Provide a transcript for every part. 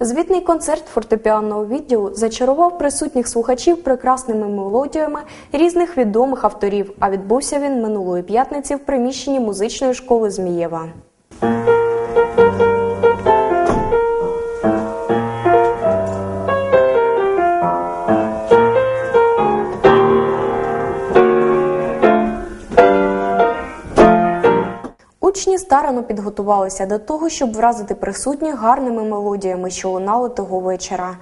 Звітний концерт фортепіанного відділу зачарував присутніх слухачів прекрасними мелодіями різних відомих авторів. А відбувся він минулої п'ятниці в приміщенні музичної школи Змієва. Учні старано підготувалися до того, щоб вразити присутніх гарними мелодіями, що лунали того вечора.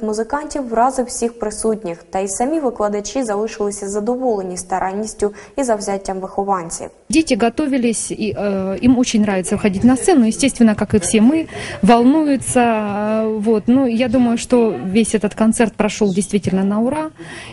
юних музикантів вразив всіх присутніх, та й самі викладачі залишилися задоволені старанністю і завзяттям вихованців. Дети готовились, и, э, им очень нравится выходить на сцену, естественно, как и все мы, волнуются. э, Вот. Ну, я думаю, что весь этот концерт прошел действительно на ура,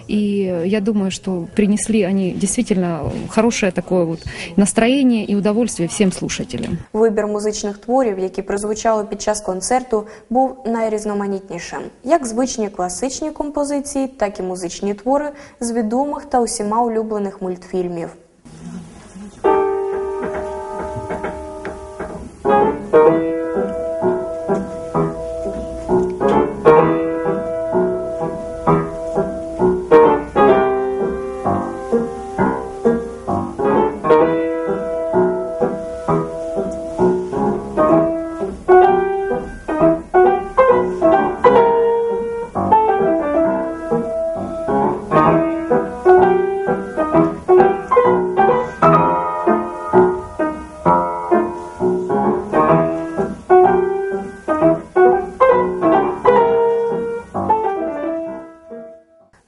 и я думаю, что принесли они действительно хорошее такое вот настроение и удовольствие всем слушателям. Вибір музичних творів, які прозвучали під час концерту, був найрізноманітнішим. Як звичні класичні композиції, так і музичні твори з відомих та усіма улюблених мультфільмів.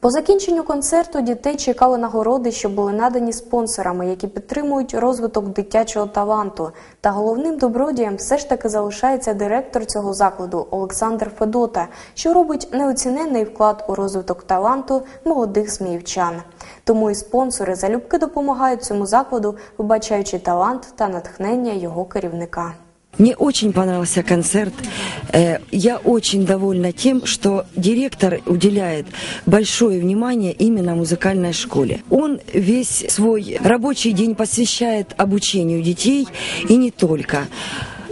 По закінченню концерту дітей чекали нагороди, що були надані спонсорами, які підтримують розвиток дитячого таланту. Та головним добродієм все ж таки залишається директор цього закладу Олександр Федота, що робить неоціненний вклад у розвиток таланту молодих зміївчан. Тому і спонсори залюбки допомагають цьому закладу, вбачаючи талант та натхнення його керівника. Мне очень понравился концерт. Э, Я очень довольна тем, что директор уделяет большое внимание именно музыкальной школе. Он весь свой рабочий день посвящает обучению детей и не только.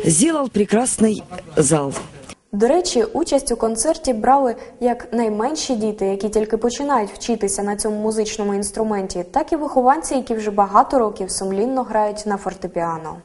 Сделал прекрасный зал. До речі, участь у концерті брали як найменші діти, які тільки починають вчитися на цьому музичному інструменті, так і вихованці, які вже багато років сумлінно грають на фортепіано.